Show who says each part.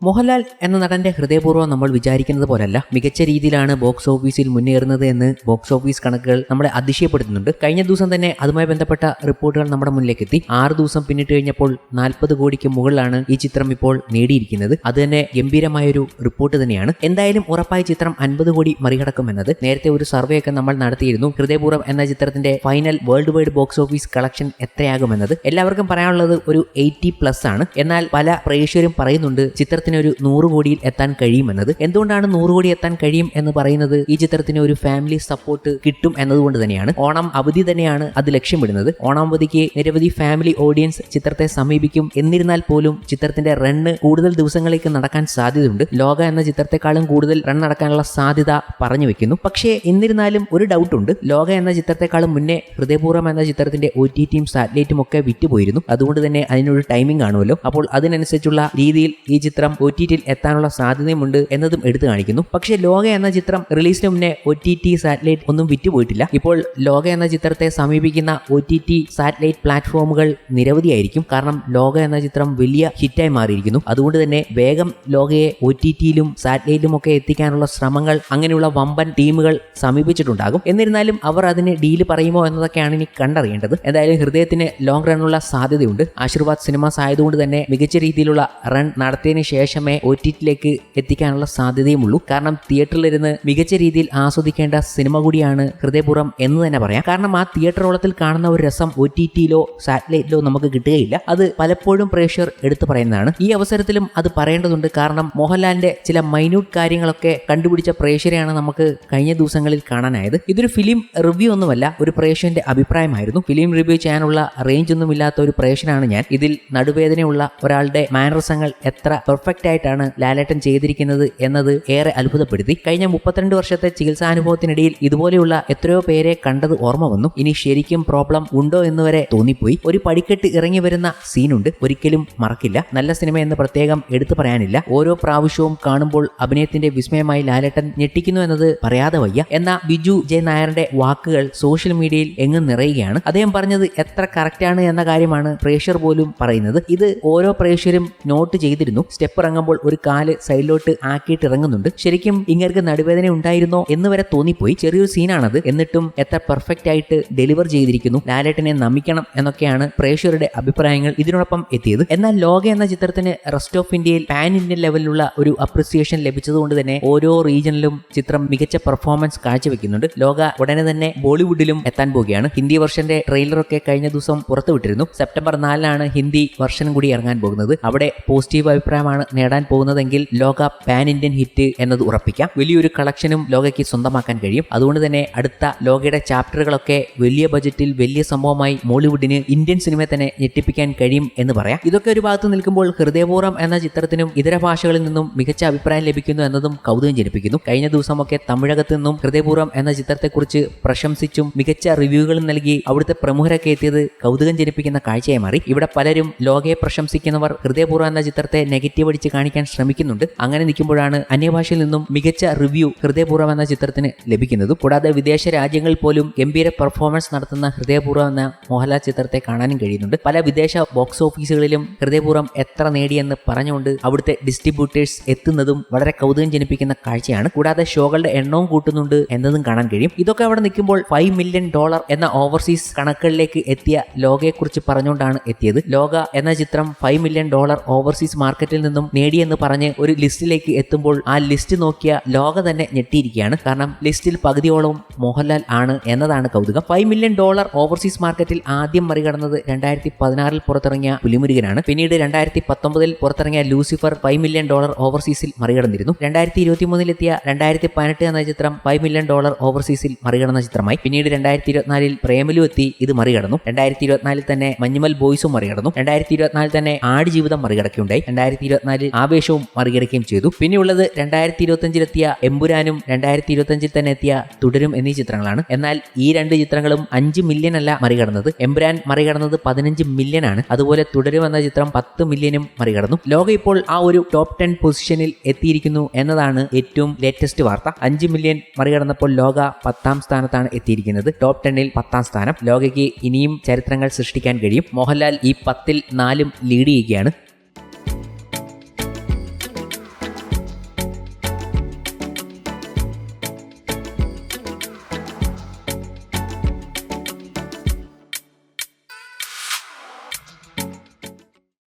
Speaker 1: മോഹൻലാൽ എന്ന നടന്റെ ഹൃദയപൂർവം നമ്മൾ വിചാരിക്കുന്നത് പോലല്ല. മികച്ച രീതിയിലാണ് ബോക്സ് ഓഫീസിൽ മുന്നേറുന്നത് എന്ന് ബോക്സ് ഓഫീസ് കണക്കുകൾ നമ്മളെ അതിശയപ്പെടുത്തുന്നുണ്ട്. കഴിഞ്ഞ ദിവസം തന്നെ അതുമായി ബന്ധപ്പെട്ട റിപ്പോർട്ടുകൾ നമ്മുടെ മുന്നിലേക്ക് എത്തി ആറ് ദിവസം പിന്നിട്ട് കഴിഞ്ഞപ്പോൾ നാൽപ്പത് കോടിക്ക് മുകളിലാണ് ഈ ചിത്രം ഇപ്പോൾ നേടിയിരിക്കുന്നത്. അത് തന്നെ ഗംഭീരമായൊരു റിപ്പോർട്ട് തന്നെയാണ്. എന്തായാലും ഉറപ്പായി ചിത്രം അൻപത് കോടി മറികടക്കുമെന്നത് നേരത്തെ ഒരു സർവേ ഒക്കെ നമ്മൾ നടത്തിയിരുന്നു. ഹൃദയപൂർവം എന്ന ചിത്രത്തിന്റെ final world wide box office collection എത്രയാകുമെന്നത് എല്ലാവർക്കും പറയാനുള്ളത് ഒരു എയ്റ്റി പ്ലസ് ആണ്. എന്നാൽ പല പ്രേക്ഷകരും പറയുന്നുണ്ട് ചിത്രത്തിന് ഒരു നൂറ് കോടിയിൽ എത്താൻ കഴിയുമെന്നത്? എന്തുകൊണ്ടാണ് നൂറ് കോടി എത്താൻ കഴിയും എന്ന് പറയുന്നത്? ഈ ചിത്രത്തിന് ഒരു ഫാമിലി സപ്പോർട്ട് കിട്ടും എന്നതുകൊണ്ട് തന്നെയാണ്. ഓണം അവധി തന്നെയാണ് അത് ലക്ഷ്യമിടുന്നത്. ഓണം അവധിക്ക് നിരവധി ഫാമിലി ഓഡിയൻസ് ചിത്രത്തെ സമീപിക്കും. എന്നിരുന്നാൽ പോലും ചിത്രത്തിന്റെ റണ്ണ് കൂടുതൽ ദിവസങ്ങളിലേക്ക് നടക്കാൻ സാധ്യതയുണ്ട്. ലോക എന്ന ചിത്രത്തെക്കാളും കൂടുതൽ റൺ നടക്കാനുള്ള സാധ്യത പറഞ്ഞു വെക്കുന്നു. പക്ഷേ എന്നിരുന്നാലും ഒരു ഡൗട്ട് ഉണ്ട്. ലോക എന്ന ചിത്രത്തെക്കാളും മുന്നേ ഹൃദയപൂർവം എന്ന ചിത്രത്തിന്റെ ഒ ടി ടിയും സാറ്റലൈറ്റും ഒക്കെ വിറ്റുപോയിരുന്നു. അതുകൊണ്ട് തന്നെ അതിനൊരു ടൈമിംഗ് കാണുമല്ലോ അപ്പോൾ അതിനനുസരിച്ചുള്ള രീതിയിൽ ഈ ചിത്രം ഒ ടി ടിയിൽ എത്താനുള്ള സാധ്യതയുമുണ്ട് എന്നതും എടുത്തു കാണിക്കുന്നു. പക്ഷേ ലോക എന്ന ചിത്രം റിലീസിന് മുന്നേ ഒ ടി ടി സാറ്റലൈറ്റ് ഒന്നും വിറ്റുപോയിട്ടില്ല. ഇപ്പോൾ ലോക എന്ന ചിത്രത്തെ സമീപിക്കുന്ന ഒ ടി ടി സാറ്റലൈറ്റ് പ്ലാറ്റ്ഫോമുകൾ നിരവധിയായിരിക്കും. കാരണം ലോക എന്ന ചിത്രം വലിയ ഹിറ്റായി മാറിയിരിക്കുന്നു. അതുകൊണ്ട് തന്നെ വേഗം ലോകയെ ഒ ടി ടിയിലും സാറ്റലൈറ്റിലും ഒക്കെ എത്തിക്കാനുള്ള ശ്രമങ്ങൾ അങ്ങനെയുള്ള വമ്പൻ ടീമുകൾ സമീപിച്ചിട്ടുണ്ടാകും. എന്നിരുന്നാലും അവർ അതിന് ഡീൽ പറയുമോ എന്നതൊക്കെയാണ് ഇനി കണ്ടറിയേണ്ടത്. എന്തായാലും ഹൃദയത്തിന് ലോങ് റണ്ണുള്ള സാധ്യതയുണ്ട്. ആശീർവാദ് സിനിമാസ് ആയതുകൊണ്ട് തന്നെ മികച്ച രീതിയിലുള്ള റൺ നടത്തിയതിന് ശേഷമേ ഒ ടി ടിയിലേക്ക് എത്തിക്കാനുള്ള സാധ്യതയുമുള്ളൂ. കാരണം തിയേറ്ററിലിരുന്ന് മികച്ച രീതിയിൽ ആസ്വദിക്കേണ്ട സിനിമ കൂടിയാണ് ഹൃദയപൂർവം എന്ന് തന്നെ പറയാം. കാരണം ആ തിയേറ്റർ ഓളത്തിൽ കാണുന്ന ഒരു രസം ഒ ടി ടിയിലോ സാറ്റലൈറ്റിലോ നമുക്ക് കിട്ടുകയില്ല. അത് പലപ്പോഴും പ്രേക്ഷകർ എടുത്തു പറയുന്നതാണ്. ഈ അവസരത്തിലും അത് പറയേണ്ടതുണ്ട്. കാരണം മോഹൻലാലിന്റെ ചില മൈന്യൂട്ട് കാര്യങ്ങളൊക്കെ കണ്ടുപിടിച്ച പ്രേക്ഷരെയാണ് നമുക്ക് കഴിഞ്ഞ ദിവസങ്ങളിൽ കാണാനായത്. ഇതൊരു ഫിലിം റിവ്യൂ ഒന്നുമല്ല ഒരു പ്രേക്ഷന്റെ അഭിപ്രായമായിരുന്നു. ഫിലിം റിവ്യൂ ചെയ്യാനുള്ള റേഞ്ച് ഒന്നും ഇല്ലാത്ത ഒരു പ്രേക്ഷനാണ് ഞാൻ. ഇതിൽ നടുവേദനയുള്ള ഒരാളുടെ മാനറസങ്ങൾ എത്ര പെർഫെക്റ്റ് ആയിട്ടാണ് ലാലേട്ടൻ ചെയ്തിരിക്കുന്നത് എന്നത് ഏറെ അത്ഭുതപ്പെടുത്തി. കഴിഞ്ഞ മുപ്പത്തിരണ്ട് വർഷത്തെ ചികിത്സാനുഭവത്തിനിടയിൽ ഇതുപോലെയുള്ള എത്രയോ പേരെ കണ്ടത് ഓർമ്മ വന്നു. ഇനി ശരിക്കും പ്രോബ്ലം ഉണ്ടോ എന്ന് വരെ തോന്നിപ്പോയി. ഒരു പടിക്കെട്ട് ഇറങ്ങി വരുന്ന സീനുണ്ട് ഒരിക്കലും മറക്കില്ല. നല്ല സിനിമ എന്ന് പ്രത്യേകം എടുത്തു പറയാനില്ല. ഓരോ പ്രാവശ്യവും കാണുമ്പോൾ അഭിനയത്തിന്റെ വിസ്മയമായി ലാലേട്ടൻ ഞെട്ടിക്കുന്നു എന്നത് പറയാതെ വയ്യ. എന്ന ബിജു ജയ് നായരുടെ വാക്കുകൾ സോഷ്യൽ മീഡിയയിൽ എങ്ങും നിറയുകയാണ്. അദ്ദേഹം പറഞ്ഞത് എത്ര കറക്റ്റാണ് എന്ന കാര്യമാണ് പ്രേക്ഷർ പോലും പറയുന്നത്. ഇത് ഓരോ പ്രേക്ഷരും നോട്ട് ചെയ്തിരുന്നു. സ്റ്റെപ്പ് ഇറങ്ങുമ്പോൾ ഒരു കാൽ സൈഡിലോട്ട് ആക്കിയിട്ട് ഇറങ്ങുന്നുണ്ട്. ശരിക്കും ഇങ്ങർക്ക് നടുവേദന ഉണ്ടായിരുന്നോ എന്ന് വരെ തോന്നിപ്പോയി. ചെറിയൊരു സീനാണത്. എന്നിട്ടും എത്ര പെർഫെക്റ്റ് ആയിട്ട് ഡെലിവർ ചെയ്തിരിക്കുന്നു. ലാലേട്ടനെ നമിക്കണം എന്നൊക്കെയാണ് പ്രേക്ഷകരുടെ അഭിപ്രായങ്ങൾ ഇതിനോടൊപ്പം എത്തിയത്. എന്നാൽ ലോക എന്ന ചിത്രത്തിന് റെസ്റ്റ് ഓഫ് ഇന്ത്യയിൽ പാൻ ഇന്ത്യൻ ലെവലിലുള്ള ഒരു അപ്രിസിയേഷൻ ലഭിച്ചതുകൊണ്ട് തന്നെ ഓരോ റീജിയനിലും ചിത്രം മികച്ച പെർഫോമൻസ് കാഴ്ചവെക്കുന്നുണ്ട്. ലോക ഉടനെ തന്നെ ബോളിവുഡിലും എത്താൻ പോവുകയാണ്. ഹിന്ദി വർഷന്റെ ട്രെയിലറൊക്കെ കഴിഞ്ഞ ദിവസം പുറത്തുവിട്ടിരുന്നു. സെപ്റ്റംബർ നാലിനാണ് ഹിന്ദി വർഷനും കൂടി ഇറങ്ങാൻ പോകുന്നത്. അവിടെ പോസിറ്റീവ് അഭിപ്രായമാണ് നേടാൻ പോകുന്നതെങ്കിൽ ലോക പാൻ ഇന്ത്യൻ ഹിറ്റ് എന്നത് ഉറപ്പിക്കാം. വലിയൊരു കളക്ഷനും ലോകയ്ക്ക് സ്വന്തമാക്കാൻ കഴിയും. അതുകൊണ്ട് തന്നെ അടുത്ത ലോകയുടെ ചാപ്റ്ററുകളൊക്കെ വലിയ ബജറ്റിൽ വലിയ സംഭവമായി മോളിവുഡിന് ഇന്ത്യൻ സിനിമയെ തന്നെ ഞെട്ടിപ്പിക്കാൻ കഴിയും എന്ന് പറയാം. ഇതൊക്കെ ഒരു ഭാഗത്ത് നിൽക്കുമ്പോൾ ഹൃദയപൂർവം എന്ന ചിത്രത്തിനും ഇതര ഭാഷകളിൽ നിന്നും മികച്ച അഭിപ്രായം ലഭിക്കുന്നു എന്നതും കൗതുകം ജനിപ്പിക്കുന്നു. കഴിഞ്ഞ ദിവസമൊക്കെ തമിഴകത്ത് നിന്നും ഹൃദയപൂർവം എന്ന ചിത്രത്തെക്കുറിച്ച് പ്രശംസിച്ചും മികച്ച റിവ്യൂകളും നൽകി അവിടുത്തെ പ്രമുഖരൊക്കെ എത്തിയത് കൗതുകം ജനിപ്പിക്കുന്ന കാഴ്ചയായി മാറി. ഇവിടെ പലരും ലോകയെ പ്രശംസിക്കുന്നവർ ഹൃദയപൂർവം എന്ന ചിത്രത്തെ നെഗറ്റീവ് അടിച്ച് കാണിക്കാൻ ശ്രമിക്കുന്നുണ്ട്. അങ്ങനെ നിൽക്കുമ്പോഴാണ് അന്യഭാഷയിൽ നിന്നും മികച്ച റിവ്യൂ ഹൃദയപൂർവം എന്ന ചിത്രത്തിന് ലഭിക്കുന്നതും. കൂടാതെ വിദേശ രാജ്യങ്ങളിൽ പോലും ഗംഭീര പെർഫോമൻസ് നടത്തുന്ന ഹൃദയപൂർവം എന്ന മോഹൻലാൽ ചിത്രത്തെ കാണാനും കഴിയുന്നുണ്ട്. പല വിദേശ ബോക്സ് ഓഫീസുകളിലും ഹൃദയപൂർവം എത്ര നേടിയെന്ന് പറഞ്ഞുകൊണ്ട് അവിടുത്തെ ഡിസ്ട്രിബ്യൂട്ടേഴ്സ് എത്തുന്നതും വളരെ കൗതുകം ജനിപ്പിക്കുന്ന കാഴ്ചയാണ്. കൂടാതെ ഷോകളുടെ എണ്ണവും കൂട്ടുന്നുണ്ട് എന്നതും കാണാൻ കഴിയും. ഇതൊക്കെ അവിടെ നിൽക്കുമ്പോൾ ഫൈവ് മില്യൺ ഡോളർ എന്ന ഓവർസീസ് കണക്കുകളിലേക്ക് എത്തിയ ലോകയെക്കുറിച്ച് പറഞ്ഞുകൊണ്ടാണ് എത്തിയത്. ലോക എന്ന ചിത്രം ഫൈവ് മില്യൺ ഡോളർ ഓവർസീസ് മാർക്കറ്റിൽ നിന്നും നേടിയെന്ന് പറഞ്ഞ് ഒരു ലിസ്റ്റിലേക്ക് എത്തുമ്പോൾ ആ ലിസ്റ്റ് നോക്കിയ ലോക തന്നെ ഞെട്ടിയിരിക്കുകയാണ്. കാരണം ലിസ്റ്റിൽ പകുതിയോളം മോഹൻലാൽ ആണ് എന്നതാണ് കൗതുകം. ഫൈവ് മില്യൺ ഡോളർ ഓവർസീസ് മാർക്കറ്റിൽ ആദ്യം മറികടന്നത് രണ്ടായിരത്തി പതിനാറിൽ പുറത്തിറങ്ങിയ പുലിമുരുകനാണ്. പിന്നീട് രണ്ടായിരത്തി പത്തൊമ്പതിൽ പുറത്തിറങ്ങിയ ലൂസിഫർ ഫൈവ് മില്യൺ ഡോളർ ഓവർസീസിൽ മറികടന്നിരുന്നു. രണ്ടായിരത്തി ഇരുപത്തി മൂന്നിലെത്തിയ രണ്ടായിരത്തി പതിനെട്ട് എന്ന ചിത്രം ഫൈവ് മില്യൺ ഡോളർ ഓവർസീസിൽ മറികടന്ന ചിത്രമായി. പിന്നീട് രണ്ടായിരത്തി ഇരുപത്തിനാലിൽ പ്രേമലു എത്തി ഇത് മറികടന്നു. രണ്ടായിരത്തി ഇരുപത്തിനാലിൽ തന്നെ മഞ്ഞുമൽ ബോയ്സും മറികടന്നു. രണ്ടായിരത്തി ഇരുപത്തിനാലിൽ തന്നെ ആടുജീവിതം മറികടക്കുകയുണ്ടായി. രണ്ടായിരത്തി ഇരുപത്തിനാലിൽ ആവേശവും മറികടക്കുകയും ചെയ്തു. പിന്നെയുള്ളത് രണ്ടായിരത്തി ഇരുപത്തിയഞ്ചിലെത്തിയ എമ്പുരാനും രണ്ടായിരത്തി ഇരുപത്തിയഞ്ചിൽ തന്നെ എത്തിയ തുടരും എന്നീ ചിത്രങ്ങളാണ്. എന്നാൽ ഈ രണ്ട് ചിത്രങ്ങളും അഞ്ച് മില്യൺ അല്ല മറികടന്നത്. എമ്പുരാൻ മറികടന്നത് പതിനഞ്ച് മില്യൺ ആണ്. അതുപോലെ തുടരും എന്ന ചിത്രം പത്ത് മില്യനും മറികടന്നു. ലോകം ഇപ്പോൾ ആ ഒരു ടോപ്പ് ടെൻ പൊസിഷനിൽ എത്തിയിരിക്കുന്നു എന്നതാണ് ഏറ്റവും ലേറ്റസ്റ്റ് വാർത്ത. അഞ്ച് മില്യൺ മറികടന്നപ്പോൾ ലോക പത്താം സ്ഥാനത്താണ് എത്തിയിരിക്കുന്നത്. ടോപ്പ് ടെന്നിൽ പത്താം സ്ഥാനം. ലോകയ്ക്ക് ഇനിയും ചരിത്രങ്ങൾ സൃഷ്ടിക്കാൻ കഴിയും. മോഹൻലാൽ ഈ പത്തിൽ നാലും ലീഡ് ചെയ്യുകയാണ്.